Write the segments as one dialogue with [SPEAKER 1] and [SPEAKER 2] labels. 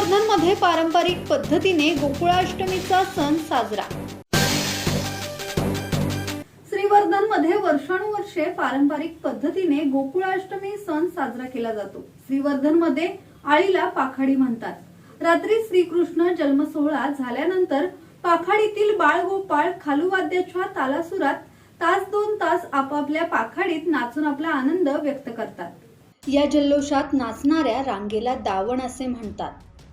[SPEAKER 1] श्रीवर्धनमध्ये पारंपरिक पद्धतीने गोकुळाष्टमीचा सण साजरा. श्रीवर्धनमध्ये वर्षानुवर्षे पारंपरिक पद्धतीने गोकुळाष्टमी सण साजरा केला जातो. श्रीवर्धनमध्ये आळीला पाखाडी म्हणतात. रात्री श्रीकृष्ण जन्मसोहळा झाल्यानंतर पाखाडीतील बाळगोपाळ खालुवाद्याच्या तालासुरात तास दोन तास आपापल्या पाखाडीत नाचून आपला आनंद व्यक्त करतात. या जल्लोषात नाचणाऱ्या रांगेला दावण असे म्हणतात.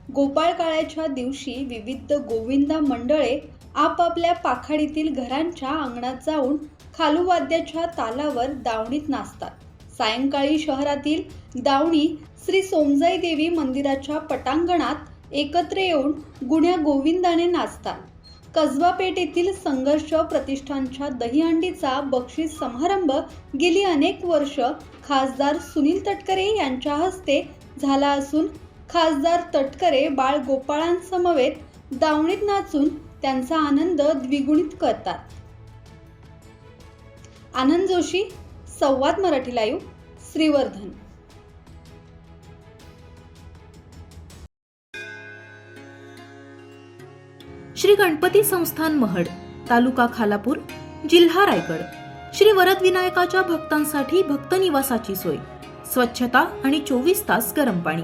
[SPEAKER 1] गोपाळकाळ्याच्या दिवशी विविध गोविंदा मंडळे आपापल्या पाखाडीतील घरांच्या अंगणात जाऊन खालूवाद्याच्या तालावर दावणीत नाचतात. सायंकाळी शहरातील दावणी श्री सोमजाई देवी मंदिराच्या पटांगणात एकत्र येऊन गुण्या गोविंदाने नाचतात. कसबा पेठ येथील संघर्ष प्रतिष्ठानच्या दहीहंडीचा बक्षीस समारंभ गेली अनेक वर्ष खासदार सुनील तटकरे यांच्या हस्ते झाला असून खासदार तटकरे बाळ गोपाळांसमवेत दावणीत नाचून त्यांचा आनंद द्विगुणित करतात. आनंद जोशी संवाद मराठी लाईव्ह श्रीवर्धन.
[SPEAKER 2] श्री गणपती संस्थान महड तालुका खालापूर जिल्हा रायगड. श्री वरद विनायकाच्या भक्तांसाठी भक्त निवासाची सोय. स्वच्छता आणि चोवीस तास गरम पाणी.